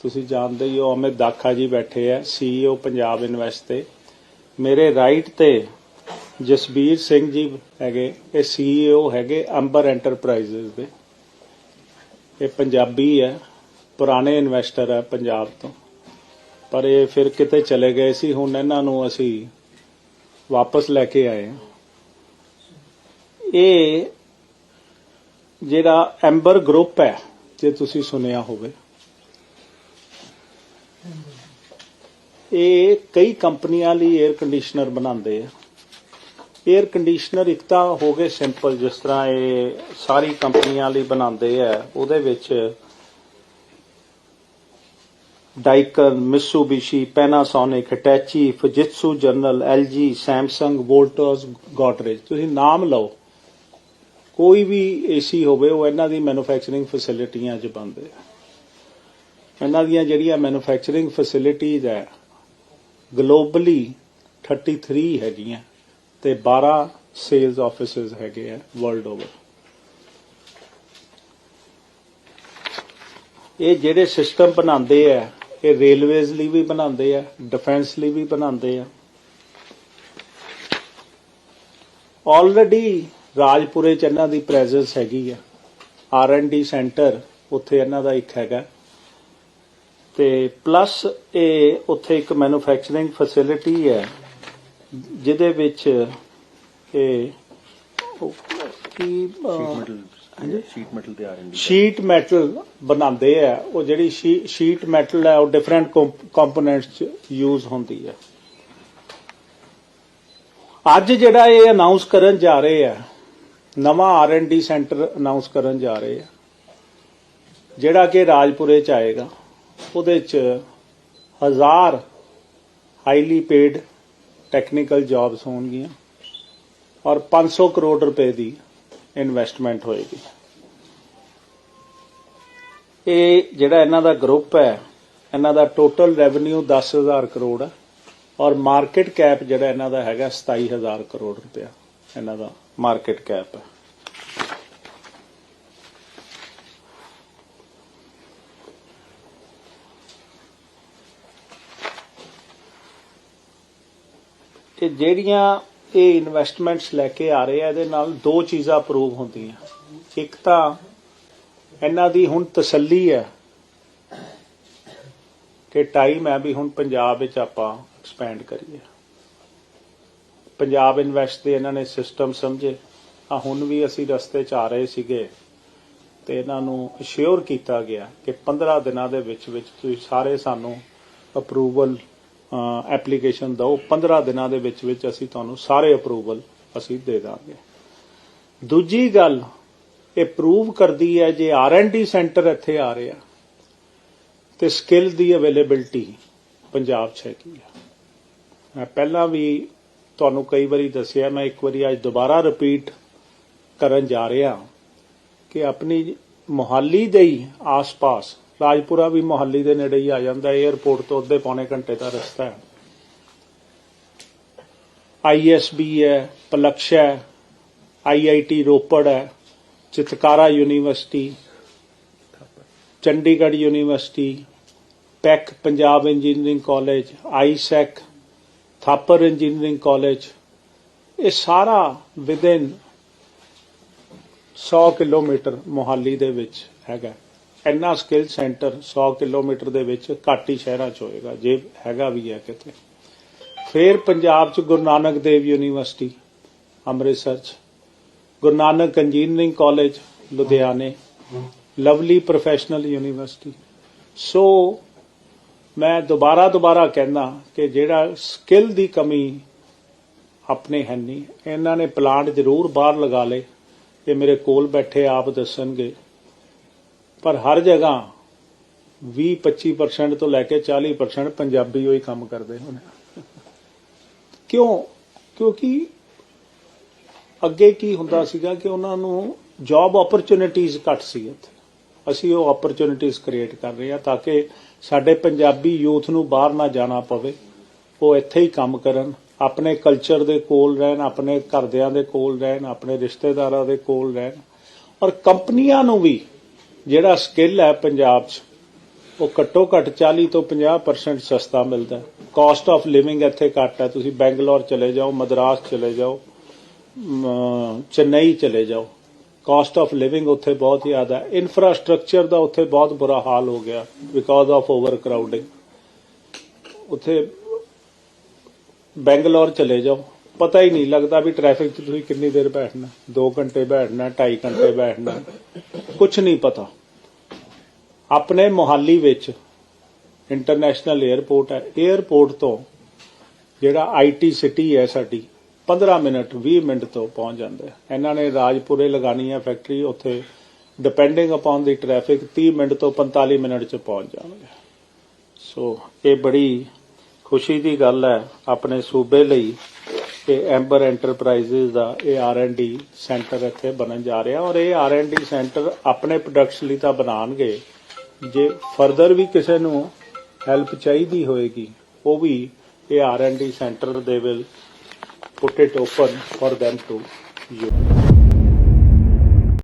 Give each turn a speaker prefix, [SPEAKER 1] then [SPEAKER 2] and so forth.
[SPEAKER 1] ਤੁਸੀਂ ਜਾਣਦੇ ਹੀ ਹੋ, ਅਮਿਤ ਦਾਖਾ ਜੀ ਬੈਠੇ ਆ ਸੀਈਓ ਪੰਜਾਬ ਇਨਵੈਸਟ ਤੇ। ਮੇਰੇ ਰਾਈਟ ਤੇ ਜਸਬੀਰ ਸਿੰਘ ਜੀ ਹੈਗੇ, ਇਹ ਸੀਈਓ ਹੈਗੇ ਅੰਬਰ ਐਂਟਰਪ੍ਰਾਈਜ਼ਸ ਦੇ। ਇਹ ਪੰਜਾਬੀ ਹੈ ਪੁਰਾਣੇ ਇਨਵੈਸਟਰ ਹੈ ਪੰਜਾਬ ਤੋਂ। ਪਰ ਇਹ ਫਿਰ ਕਿਤੇ ਚਲੇ ਗਏ ਸੀ, ਹੁਣ ਇਹਨਾਂ ਨੂੰ ਅਸੀਂ ਵਾਪਸ ਲੈ ਕੇ ਆਏ ਹਾਂ ਇਹ ਜਿਹੜਾ ਐਂਬਰ ਗਰੁੱਪ ਹੈ, ਜੇ ਤੁਸੀਂ ਸੁਣਿਆ ਹੋਵੇ ਇਹ ਕਈ ਕੰਪਨੀਆਂ ਲਈ 에ਅਰ ਕੰਡੀਸ਼ਨਰ ਬਣਾਉਂਦੇ ਆ। 에ਅਰ ਕੰਡੀਸ਼ਨਰ ਇੱਕ ਤਾਂ ਹੋ ਗਏ ਸਿੰਪਲ ਜਿਸ ਤਰ੍ਹਾਂ ਇਹ ਸਾਰੀ ਕੰਪਨੀਆਂ ਲਈ ਬਣਾਉਂਦੇ ਆ। ਉਹਦੇ ਵਿੱਚ Daikin Mitsubishi Panasonic Hitachi Fujitsu General LG Samsung Voltas Godrej ਤੁਸੀਂ ਨਾਮ ਲਓ। ਕੋਈ ਵੀ ਏਸੀ ਹੋਵੇ, ਉਹ ਇਹਨਾਂ ਦੀ ਮੈਨੂਫੈਕਚਰਿੰਗ ਫੈਸਿਲਿਟੀਆਂ 'ਚ ਬਣਦੇ ਆ। ਇਹਨਾਂ ਦੀਆਂ ਜਿਹੜੀਆਂ ਮੈਨੂਫੈਕਚਰਿੰਗ ਫੈਸਿਲਿਟੀਜ਼ ਹੈ ਗਲੋਬਲੀ 33 ਹੈਗੀਆਂ ਤੇ 12 ਸੇਲਸ ਆਫਿਸਸ ਹੈਗੇ ਆ ਵਰਲਡ ਓਵਰ ਇਹ ਜਿਹੜੇ ਸਿਸਟਮ ਬਣਾਉਂਦੇ ਆ, ਇਹ ਰੇਲਵੇਜ਼ ਲਈ ਵੀ ਬਣਾਉਂਦੇ ਆ ਡਿਫੈਂਸ ਲਈ ਵੀ ਬਣਾਉਂਦੇ ਆ। ਆਲਰੇਡੀ ਰਾਜਪੁਰੇ ਚ ਇਹਨਾਂ ਦੀ ਪ੍ਰੈਜ਼ੈਂਸ ਹੈਗੀ ਆ। ਆਰ ਐਂਡ ਡੀ ਸੈਂਟਰ ਉੱਥੇ ਇਹਨਾਂ ਦਾ ਇੱਕ ਹੈਗਾ। ਤੇ ਪਲੱਸ ਇਹ ਉੱਥੇ ਇੱਕ ਮੈਨੂਫੈਕਚਰਿੰਗ ਫੈਸਿਲਿਟੀ ਹੈ ਜਿਹਦੇ ਵਿੱਚ ਇਹ ਕੀ
[SPEAKER 2] ਸ਼ੀਟ ਮੈਟਲ
[SPEAKER 1] ਸ਼ੀਟ ਬਣਾਉਂਦੇ ਆ ਉਹ ਜਿਹੜੀ ਸ਼ੀਟ ਮੈਟਲ ਹੈ ਉਹ ਡਿਫਰੈਂਟ ਕੰਪੋਨੈਂਟਸ ਚ ਯੂਜ਼ ਹੁੰਦੀ ਹੈ। ਅੱਜ ਜਿਹੜਾ ਇਹ ਅਨਾਉਂਸ ਕਰਨ ਜਾ ਰਹੇ ਆ ਨਵਾਂ ਆਰ&ਡੀ ਸੈਂਟਰ ਅਨਾਉਂਸ ਕਰਨ ਜਾ ਰਹੇ ਆ ਜਿਹੜਾ ਕਿ ਰਾਜਪੁਰੇ ਚ ਆਏਗਾ। ਉਹਦੇ ਚ ਹਜ਼ਾਰ ਹਾਈਲੀ ਪੇਡ ਟੈਕਨੀਕਲ ਜੌਬਸ ਹੋਣਗੀਆਂ ਔਰ 500 ਕਰੋੜ ਰੁਪਏ ਦੀ ਇਨਵੈਸਟਮੈਂਟ ਹੋਏਗੀ। ਇਹ ਜਿਹੜਾ ਇਹਨਾਂ ਦਾ ਗਰੁੱਪ ਹੈ, ਇਹਨਾਂ ਦਾ ਟੋਟਲ ਰੈਵਨਿਊ 10000 ਕਰੋੜ ਹੈ ਔਰ ਮਾਰਕੀਟ ਕੈਪ ਜਿਹੜਾ ਇਹਨਾਂ ਦਾ ਹੈਗਾ 27000 ਕਰੋੜ ਰੁਪਇਆ ਇਹਨਾਂ ਦਾ ਮਾਰਕੀਟ ਕੈਪ ਹੈ। ਤੇ ਜਿਹੜੀਆਂ ਇਹ ਇਨਵੈਸਟਮੈਂਟਸ ਲੈ ਕੇ ਆ ਰਹੇ ਆ, ਇਹਦੇ ਨਾਲ ਦੋ ਚੀਜ਼ਾਂ ਅਪਰੂਵ ਹੁੰਦੀਆਂ। ਇੱਕ ਤਾਂ ਇਹਨਾਂ ਦੀ ਹੁਣ ਤਸੱਲੀ ਹੈ ਕਿ ਟਾਈਮ ਹੈ ਵੀ ਹੁਣ ਪੰਜਾਬ ਵਿੱਚ ਆਪਾਂ ਐਕਸਪੈਂਡ ਕਰੀਏ। ਪੰਜਾਬ ਇਨਵੈਸਟ ਦੇ ਇਹਨਾਂ ਨੇ ਸਿਸਟਮ ਸਮਝੇ। ਆ ਹੁਣ ਵੀ ਅਸੀਂ ਰਸਤੇ 'ਚ ਆ ਰਹੇ ਸੀਗੇ ਤੇ ਇਹਨਾਂ ਨੂੰ ਅਸ਼ਿਓਰ ਕੀਤਾ ਗਿਆ ਕਿ 15 ਦਿਨਾਂ ਦੇ ਵਿੱਚ ਵਿੱਚ ਤੁਸੀਂ ਸਾਰੇ ਸਾਨੂੰ ਅਪਰੂਵਲ ਐਪਲੀਕੇਸ਼ਨ ਦਿਓ। 15 ਦਿਨਾਂ ਦੇ ਵਿੱਚ ਵਿੱਚ ਅਸੀਂ ਤੁਹਾਨੂੰ ਸਾਰੇ ਅਪਰੂਵਲ ਅਸੀਂ ਦੇ ਦਾਂਗੇ। ਦੂਜੀ ਗੱਲ, ਇਹ ਪ੍ਰੂਵ ਕਰਦੀ ਹੈ J R and D centre ਇੱਥੇ ਆ ਰਿਹਾ ਤੇ ਸਕਿੱਲ ਦੀ ਅਵੇਲੇਬਿਲਟੀ ਪੰਜਾਬ 'ਚ ਹੈਗੀ ਆ। ਮੈਂ ਪਹਿਲਾਂ ਵੀ ਤੁਹਾਨੂੰ ਕਈ ਵਾਰੀ ਦੱਸਿਆ, ਮੈਂ ਇੱਕ ਵਾਰੀ ਅੱਜ ਦੁਬਾਰਾ ਰਿਪੀਟ ਕਰਨ ਜਾ ਰਿਹਾ ਕਿ ਆਪਣੀ ਮੁਹਾਲੀ ਦੇ ਹੀ ਆਸ-ਪਾਸ ਰਾਜਪੁਰਾ ਵੀ ਮੁਹਾਲੀ ਦੇ ਨੇੜੇ ਹੀ ਆ ਜਾਂਦਾ 에ਅਰਪੋਰਟ ਤੋਂ ਅੱਧੇ ਪੌਣੇ ਘੰਟੇ ਦਾ ਰਸਤਾ ਹੈ। ਆਈਐਸਬੀ ਹੈ ਪਲਕਸ਼ਾ ਹੈ ਆਈਆਈਟੀ ਰੋਪੜ ਹੈ, Chitkara university, Chandigarh university, PEC Punjab engineering college Isaac Thapar engineering college, ਇਹ ਸਾਰਾ ਵਿਦਿਨ 100 ਕਿਲੋਮੀਟਰ ਮੋਹਾਲੀ ਦੇ ਵਿੱਚ ਹੈਗਾ। ਇੰਨਾ ਸਕਿੱਲ ਸੈਂਟਰ 100 ਕਿਲੋਮੀਟਰ ਦੇ ਵਿੱਚ ਘੱਟ ਹੀ ਸ਼ਹਿਰਾਂ 'ਚ ਹੋਏਗਾ, ਜੇ ਹੈਗਾ ਵੀ ਹੈ ਕਿਤੇ। ਫਿਰ ਪੰਜਾਬ 'ਚ ਗੁਰੂ ਨਾਨਕ ਦੇਵ ਯੂਨੀਵਰਸਿਟੀ, ਅੰਮ੍ਰਿਤਸਰ 'ਚ। ਗੁਰੂ ਨਾਨਕ ਇੰਜੀਨੀਅਰਿੰਗ ਕਾਲਜ ਲੁਧਿਆਣੇ। ਲਵਲੀ ਪ੍ਰੋਫੈਸ਼ਨਲ ਯੂਨੀਵਰਸਿਟੀ ਸੋ ਮੈਂ ਦੁਬਾਰਾ ਦੁਬਾਰਾ ਕਹਿੰਦਾ ਕਿ ਜਿਹੜਾ ਸਕਿੱਲ ਦੀ ਕਮੀ ਆਪਣੇ ਹੈ ਨਹੀਂ, ਇਹਨਾਂ ਨੇ ਪਲਾਂਟ ਜ਼ਰੂਰ ਬਾਹਰ ਲਗਾ ਲਏ। ਇਹ ਮੇਰੇ ਕੋਲ ਬੈਠੇ ਆਪ ਦੱਸਣਗੇ। ਪਰ ਹਰ ਜਗ੍ਹਾ 20-25% ਤੋਂ ਲੈ ਕੇ 40% ਪੰਜਾਬੀ ਹੋਈ ਕੰਮ ਕਰਦੇ ਹੁਣ। ਕਿਉਂ? ਕਿਉਂਕਿ ਅੱਗੇ ਕੀ ਹੁੰਦਾ ਸੀਗਾ ਕਿ ਉਹਨਾਂ ਨੂੰ ਜੌਬ ਓਪਰਚੁਨਿਟੀਜ਼ ਘੱਟ ਸੀ ਇੱਥੇ ਅਸੀਂ ਉਹ ਓਪਰਚੁਨਿਟੀਜ਼ ਕ੍ਰੀਏਟ ਕਰ ਰਹੇ ਹਾਂ ਤਾਂ ਕਿ ਸਾਡੇ ਪੰਜਾਬੀ ਯੂਥ ਨੂੰ ਬਾਹਰ ਨਾ ਜਾਣਾ ਪਵੇ। ਉਹ ਇੱਥੇ ਹੀ ਕੰਮ ਕਰਨ, ਆਪਣੇ ਕਲਚਰ ਦੇ ਕੋਲ ਰਹਿਣ, ਆਪਣੇ ਘਰਦਿਆਂ ਦੇ ਕੋਲ ਰਹਿਣ, ਆਪਣੇ ਰਿਸ਼ਤੇਦਾਰਾਂ ਦੇ ਕੋਲ ਰਹਿਣ। ਔਰ ਕੰਪਨੀਆਂ ਨੂੰ ਵੀ ਜਿਹੜਾ ਸਕਿੱਲ ਹੈ ਪੰਜਾਬ 'ਚ, ਉਹ ਘੱਟੋ ਘੱਟ 40 ਤੋਂ 50% ਸਸਤਾ ਮਿਲਦਾ ਹੈ। ਕਾਸਟ ਆਫ ਲਿਵਿੰਗ ਇੱਥੇ ਘੱਟ ਹੈ। ਤੁਸੀਂ ਬੈਂਗਲੌਰ ਚਲੇ ਜਾਓ, ਮਦਰਾਸ ਚਲੇ ਜਾਓ ਚੇਨਈ ਚਲੇ ਜਾਓ। ਕਾਸਟ ਆਫ ਲਿਵਿੰਗ ਉੱਥੇ ਬਹੁਤ ਜ਼ਿਆਦਾ ਹੈ। ਇਨਫਰਾਸਟ੍ਰਕਚਰ ਦਾ ਉੱਥੇ ਬਹੁਤ ਬੁਰਾ ਹਾਲ ਹੋ ਗਿਆ ਬਿਕਾਜ਼ ਆਫ ਓਵਰ ਕਰਾਊਡਿੰਗ ਉੱਥੇ ਬੈਂਗਲੌਰ ਚਲੇ ਜਾਓ। ਪਤਾ ਹੀ ਨਹੀਂ ਲੱਗਦਾ ਵੀ ਟ੍ਰੈਫਿਕ 'ਚ ਤੁਸੀਂ ਕਿੰਨੀ ਦੇਰ ਬੈਠਣਾ। 2 ਘੰਟੇ ਬੈਠਣਾ 2.5 ਘੰਟੇ ਬੈਠਣਾ। ਕੁਝ ਨਹੀਂ ਪਤਾ। ਆਪਣੇ ਮੋਹਾਲੀ ਵਿੱਚ ਇੰਟਰਨੈਸ਼ਨਲ 에ਅਰਪੋਰਟ ਹੈ। 에ਅਰਪੋਰਟ ਤੋਂ ਜਿਹੜਾ ਆਈਟੀ ਸਿਟੀ ਹੈ ਸਾਡੀ 15 ਮਿੰਟ 20 ਮਿੰਟ ਤੋਂ ਪਹੁੰਚ ਜਾਂਦਾ ਹੈ। ਇਹਨਾਂ ਨੇ ਰਾਜਪੁਰੇ ਲਗਾਣੀ ਹੈ ਫੈਕਟਰੀ ਉੱਥੇ ਡਿਪੈਂਡਿੰਗ ਅਪਨ ਦੀ ਟ੍ਰੈਫਿਕ 30 ਮਿੰਟ ਤੋਂ 45 ਮਿੰਟ ਚ ਪਹੁੰਚ ਜਾਣਗੇ। ਸੋ ਇਹ ਬੜੀ ਖੁਸ਼ੀ ਦੀ ਗੱਲ ਹੈ, ਆਪਣੇ ਸੂਬੇ ਲਈ ਕਿ ਐਂਬਰ ਐਂਟਰਪ੍ਰਾਈਜ਼ਸ ਦਾ ਇਹ ਆਰ ਐਨ ਡੀ ਸੈਂਟਰ ਇੱਥੇ ਬਣਨ ਜਾ ਰਿਹਾ ਔਰ ਇਹ ਆਰ ਐਂਡ ਡੀ ਸੈਂਟਰ ਆਪਣੇ ਪ੍ਰੋਡਕਟਸ ਲਈ ਤਾਂ ਬਣਾਉਣਗੇ। ਜੇ ਫਰਦਰ ਵੀ ਕਿਸੇ ਨੂੰ ਹੈਲਪ ਚਾਹੀਦੀ ਹੋਏਗੀ, ਉਹ ਵੀ ਇਹ ਆਰ ਐਂਡ ਡੀ ਸੈਂਟਰ ਦੇ will put it open for them to you